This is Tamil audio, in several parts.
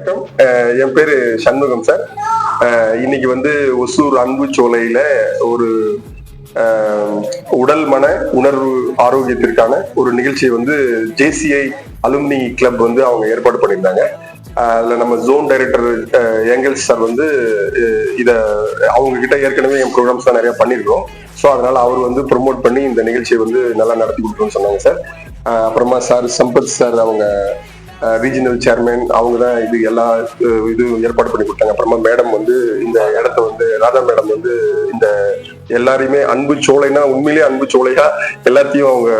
வணக்கம். என் பேரு சண்முகம் சார். இன்னைக்கு வந்து ஒசூர் அன்பு சோலையில ஒரு உடல் மன உணர்வு ஆரோக்கியத்திற்கான ஒரு நிகழ்ச்சியை வந்து ஜேசிஐ அலுமினி கிளப் வந்து அவங்க ஏற்பாடு பண்ணியிருந்தாங்க. அதில் அதுல நம்ம ஜோன் டைரக்டர் ஏங்கல்ஸ் சார் வந்து இதை இத அவங்க கிட்ட ஏற்கனவே என் ப்ரோக்ராம்ஸ் தான் நிறைய பண்ணியிருக்கோம் ஸோ அதனால அவர் வந்து ப்ரொமோட் பண்ணி இந்த நிகழ்ச்சியை வந்து நல்லா நடத்தி கொடுக்கணும்னு சொன்னாங்க சார். அப்புறமா சார் சம்பத் சார் அவங்க ரீஜனல் சேர்மேன் அவங்க தான் இது எல்லா இது ஏற்பாடு பண்ணி கொடுத்தாங்க. அப்புறமா மேடம் வந்து இந்த இடத்த வந்து ராதா மேடம் வந்து இந்த எல்லாரையுமே அன்பு சோலைனா உண்மையிலேயே அன்பு சோலையா எல்லாத்தையும் அவங்க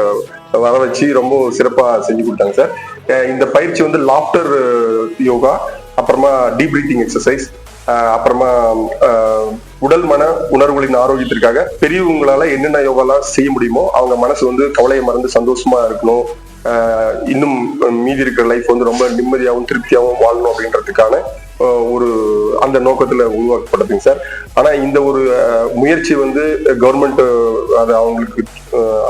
வர வச்சு ரொம்ப சிறப்பாக செஞ்சு கொடுத்தாங்க சார். இந்த பயிற்சி வந்து லாஃப்டர் யோகா அப்புறமா டீப் பிரீத்திங் எக்ஸசைஸ் அப்புறமா உடல் மன உணர்வுகளின் ஆரோக்கியத்திற்காக பெரியவங்களால என்னென்ன யோகாலாம் செய்ய முடியுமோ அவங்க மனசு வந்து கவலையை மறந்து சந்தோஷமா இருக்கணும். இன்னும் மீதி இருக்கிற லைஃப் வந்து ரொம்ப நிம்மதியாகவும் திருப்தியாகவும் வாழணும் அப்படின்றதுக்கான ஒரு அந்த நோக்கத்தில் உருவாக்கப்பட்டதுங்க சார். ஆனால் இந்த ஒரு முயற்சி வந்து கவர்மெண்ட் அதை அவங்களுக்கு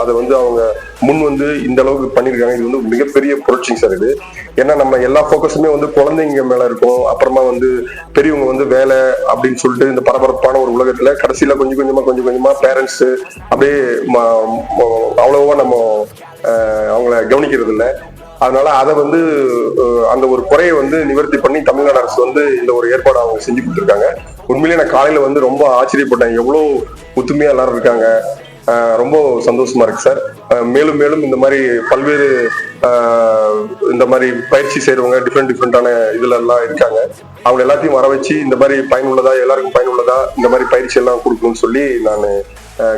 அதை வந்து அவங்க முன் வந்து இந்த அளவுக்கு பண்ணியிருக்காங்க. இது வந்து மிகப்பெரிய புரட்சிங் சார் இது. ஏன்னா நம்ம எல்லா ஃபோக்கஸுமே வந்து குழந்தைங்க மேல இருக்கும். அப்புறமா வந்து பெரியவங்க வந்து வேலை அப்படின்னு சொல்லிட்டு இந்த பரபரப்பான ஒரு உலகத்துல கடைசியில கொஞ்சம் கொஞ்சமா கொஞ்சம் கொஞ்சமா பேரண்ட்ஸ் அப்படியே ம- அவ்வளவா நம்ம அவங்கள கவனிக்கிறது இல்லை. அதனால அதை வந்து அந்த ஒரு குறையை வந்து நிவர்த்தி பண்ணி தமிழ்நாடு அரசு வந்து இந்த ஒரு ஏற்பாடு அவங்க செஞ்சு கொடுத்துருக்காங்க. உண்மையிலேயே நான் காலையில வந்து ரொம்ப ஆச்சரியப்பட்டேன். எவ்வளோ ஒத்துமையா எல்லாரும் இருக்காங்க. ரொம்ப சந்தோஷமா இருக்கு சார். மேலும் மேலும் இந்த மாதிரி பல்வேறு இந்த மாதிரி பயிற்சி செய்யறவங்க டிஃப்ரெண்ட் டிஃப்ரெண்டான இதுல எல்லாம் இருக்காங்க. அவங்க எல்லாத்தையும் வர வச்சு இந்த மாதிரி பயனுள்ளதா எல்லாருக்கும் பயனுள்ளதா இந்த மாதிரி பயிற்சி எல்லாம் கொடுக்கணும்னு சொல்லி நான்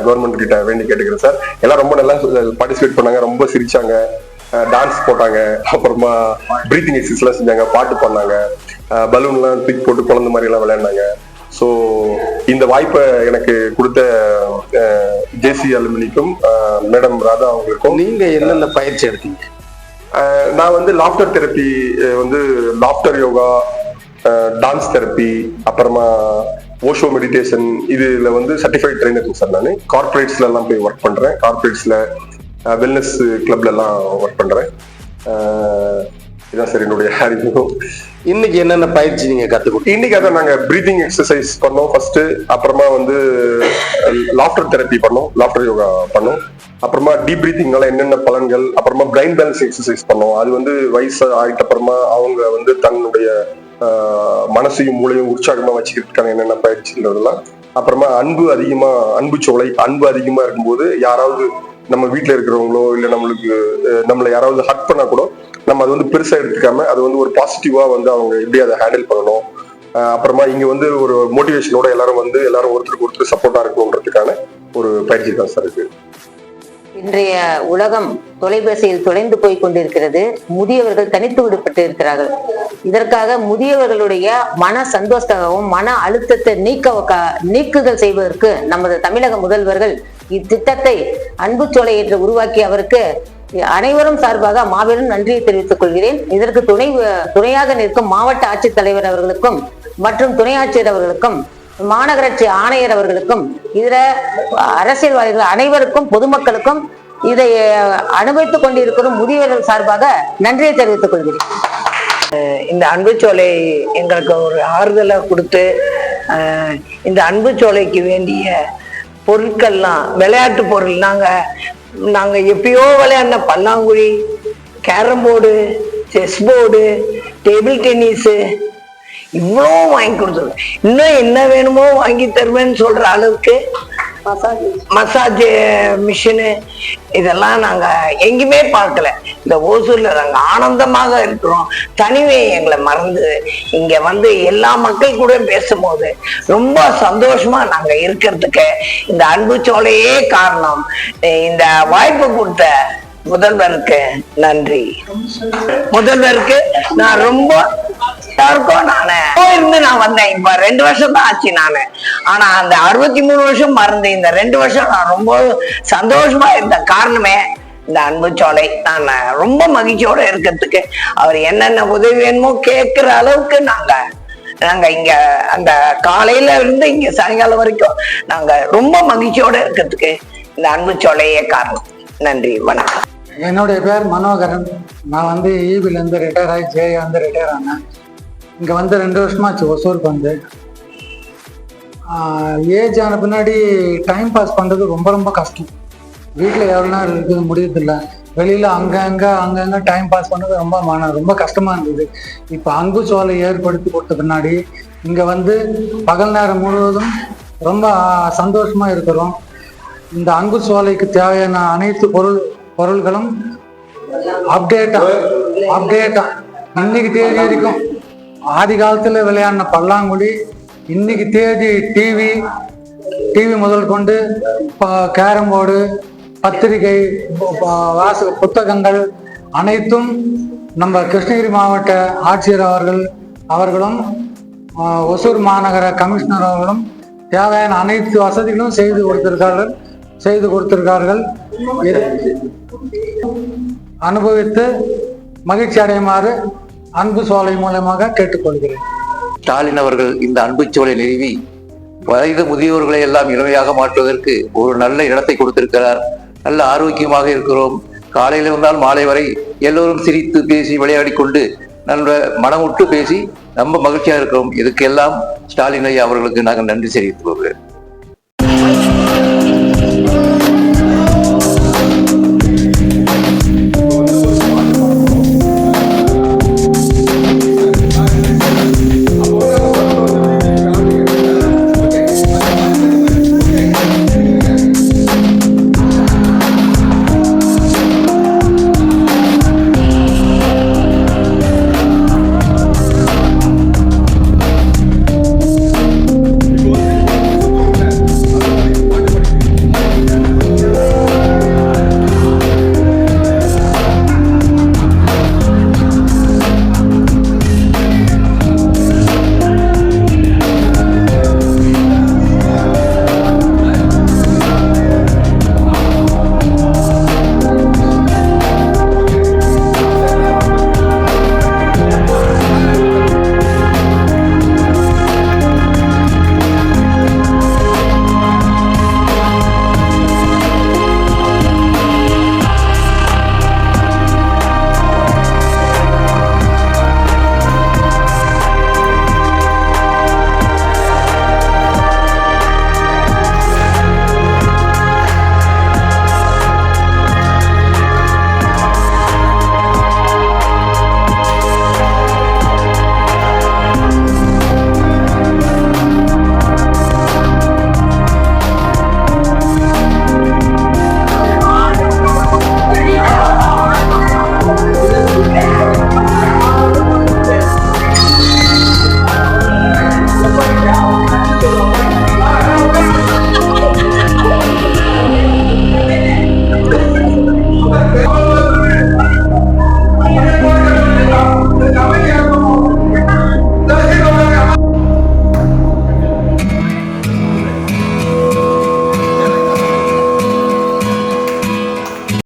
கவர்மெண்ட் கிட்ட வேண்டி கேட்டுக்கிறேன் சார். எல்லாம் ரொம்ப நல்லா பார்ட்டிசிபேட் பண்ணாங்க. ரொம்ப சிரிச்சாங்க. டான்ஸ் போட்டாங்க. அப்புறமா பிரீத்திங் எக்ஸசைஸ்லாம் செஞ்சாங்க. பாட்டு பண்ணாங்க பலூன்லாம் தூக்கி போட்டு குழந்தை மாதிரி எல்லாம் விளையாண்டாங்க. ஸோ இந்த வாய்ப்பை எனக்கு கொடுத்த ஜேசி அலுமினிக்கும் மேடம் ராதா அவங்களுக்கும். நீங்க என்னென்ன பயிற்சி எடுத்தீங்க? நான் வந்து லாஃப்டர் தெரப்பி வந்து லாஃப்டர் யோகா டான்ஸ் தெரப்பி அப்புறமா ஓஷோ மெடிடேஷன் இதுல வந்து சர்டிஃபைட் ட்ரைனர் சார் நான். கார்பரேட்ஸ்ல எல்லாம் போய் ஒர்க் பண்றேன். கார்பரேட்ஸ்ல வெல்னஸ் கிளப்ல எல்லாம் ஒர்க் பண்றேன். இதான் சார் என்னுடைய அறிமுகம் இன்னைக்கு என்னென்ன பயிற்சி நீங்க கத்துக்கிட்டீங்க இன்னைக்கு அதான் நாங்க பிரீதிங் எக்ஸசைஸ் பண்ணோம் ஃபர்ஸ்ட் அப்புறமா வந்து லாஃப்டர் தெரப்பி பண்ணோம் லாஃப்டர் யோகா பண்ணோம். அப்புறமா டீப் பிரீத்திங்னால என்னென்ன பலன்கள் அப்புறமா பிரைன் பேலன்ஸ் எக்ஸசைஸ் பண்ணோம். அது வந்து வயசு ஆயிட்ட அப்புறமா அவங்க வந்து தன்னுடைய மனசையும் மூளையும் உற்சாகமா வச்சுக்கிறதுக்கான என்னென்ன பயிற்சின்றதெல்லாம். அப்புறமா அன்பு அதிகமா அன்பு சோலை அன்பு அதிகமா இருக்கும்போது யாராவது நம்ம வீட்ல இருக்கிறவங்களோ இல்ல நம்மளுக்கு நம்மளை யாராவது ஹட் பண்ணா கூட நம்ம அது வந்து பெருசா எடுத்துக்காம அது வந்து ஒரு பாசிட்டிவா வந்து அவங்க எப்படி அதை ஹேண்டில் பண்ணணும்? அப்புறமா இங்க வந்து ஒரு மோட்டிவேஷனோட எல்லாரும் வந்து எல்லாரும் ஒருத்தருக்கு ஒருத்தர் சப்போர்ட்டா இருக்கணுன்றதுக்கான ஒரு பயிற்சி தான் சார் இருக்கு இன்றைய உலகம் தொலைபேசியில் தொலைந்து போய் கொண்டிருக்கிறது. முதியவர்கள் தனித்து விடுபட்டு இருக்கிறார்கள். இதற்காக முதியவர்களுடைய மன சந்தோஷமாகவும் மன அழுத்தத்தை நீக்க நீக்குதல் செய்வதற்கு நமது தமிழக முதல்வர்கள் இத்திட்டத்தை அன்பு சோலை என்று உருவாக்கி அவருக்கு அனைவரும் சார்பாக மாபெரும் நன்றியை தெரிவித்துக் கொள்கிறேன். இதற்கு துணை துணையாக நிற்கும் மாவட்ட ஆட்சித்தலைவர் அவர்களுக்கும் மற்றும் துணை ஆட்சியர் அவர்களுக்கும் மாநகராட்சி ஆணையர் அவர்களுக்கும் இதர அரசியல்வாதிகள் அனைவருக்கும் பொதுமக்களுக்கும் இதை அனுபவித்துக் கொண்டிருக்கும் முதியவர்கள் சார்பாக நன்றியை தெரிவித்துக் கொள்கிறேன். இந்த அன்புச்சோலை எங்களுக்கு ஒரு ஆறுதலை கொடுத்து அஹ், இந்த அன்புச்சோலைக்கு வேண்டிய பொருட்கள்லாம் விளையாட்டு பொருள் நாங்கள் நாங்கள் எப்பயோ விளையாடின பல்லாங்குழி carrom board chess board table tennis இவ்வளோ வாங்கி கொடுத்துருவேன். இன்னும் என்ன வேணுமோ வாங்கி தருவேன்னு சொல்ற அளவுக்கு மசாஜ் மிஷினு இதெல்லாம் நாங்க எங்கேயுமே பார்க்கல. இந்த ஓசூர்ல நாங்க ஆனந்தமாக இருக்கிறோம். தனிமையை எங்களை மறந்து இங்க வந்து எல்லா மக்கள் கூட பேசும்போது ரொம்ப சந்தோஷமா நாங்க இருக்கிறதுக்கு இந்த அன்பு சோலையே காரணம். இந்த வாய்ப்பு கொடுத்த முதல்வருக்கு நன்றி. முதல்வருக்கு நான் ரொம்ப எல்லாருக்கும் நானு. இருந்து நான் வந்தேன். இப்ப ரெண்டு வருஷம் தான் ஆச்சு நானு. ஆனா அந்த அறுபத்தி மூணு வருஷம் மறந்து இந்த ரெண்டு வருஷம் நான் ரொம்ப சந்தோஷமா இருந்த காரணமே இந்த அன்பு சோலை. நான் ரொம்ப மகிழ்ச்சியோட இருக்கிறதுக்கு அவர் என்னென்ன உதவி வேணுமோ கேட்கிற அளவுக்கு நாங்க நாங்க இங்க அந்த காலையில இருந்து இங்க சாயங்காலம் வரைக்கும் நாங்க ரொம்ப மகிழ்ச்சியோட இருக்கிறதுக்கு இந்த அன்பு சோலையே காரணம். நன்றி. வணக்கம். என்னுடைய பேர் மனோகரன். நான் வந்து ஈபிலேருந்து ரிட்டையர் ஆகி ஜேஏ வந்து ரிட்டையர் ஆனேன். இங்கே வந்து ரெண்டு வருஷமாச்சு ஒசூருக்கு வந்து. ஏஜ் ஆன பின்னாடி டைம் பாஸ் பண்ணுறது ரொம்ப ரொம்ப கஷ்டம். வீட்டில் எவ்வளோ நேரம் இருக்குது முடியறதில்ல. வெளியில் அங்கங்கே அங்கங்கே டைம் பாஸ் பண்ணது ரொம்ப மன ரொம்ப கஷ்டமாக இருந்தது. இப்போ அங்கு சோலை ஏற்படுத்தி கொடுத்த பின்னாடி இங்கே வந்து பகல் நேரம் முழுவதும் ரொம்ப சந்தோஷமாக இருக்கிறோம். இந்த அங்கு சோலைக்கு தேவையான அனைத்து பொருள் பொருள்களும் அப்டேட்டாக அப்டேட்டாக இன்னைக்கு தேதி வரைக்கும் ஆதி காலத்தில் விளையாடின பல்லாங்குழி இன்னைக்கு தேதி டிவி டிவி முதல் கொண்டு கேரம் போர்டு பத்திரிகை வாச புத்தகங்கள் அனைத்தும் நம்ம கிருஷ்ணகிரி மாவட்ட ஆட்சியர் அவர்கள் அவர்களும் ஒசூர் மாநகர கமிஷனர் அவர்களும் தேவையான அனைத்து வசதிகளும் செய்து கொடுத்திருக்கார்கள் செய்து கொடுத்திருக்கார்கள் அனுபவித்து மகிழ்ச்சி அடையுமாறு அன்பு சோலை மூலமாக கேட்டுக்கொள்கிறேன். ஸ்டாலின் அவர்கள் இந்த அன்பு சோலை நிறுவி வயது முதியோர்களை எல்லாம் இளமையாக மாற்றுவதற்கு ஒரு நல்ல இடத்தை கொடுத்திருக்கிறார். நல்ல ஆரோக்கியமாக இருக்கிறோம். காலையில் இருந்தால் மாலை வரை எல்லோரும் சிரித்து பேசி விளையாடி கொண்டு நல்ல மனமுட்டு பேசி ரொம்ப மகிழ்ச்சியாக இருக்கிறோம். இதுக்கெல்லாம் ஸ்டாலின் ஐயா அவர்களுக்கு நாங்கள் நன்றி தெரிவித்துக் கொள்கிறேன்.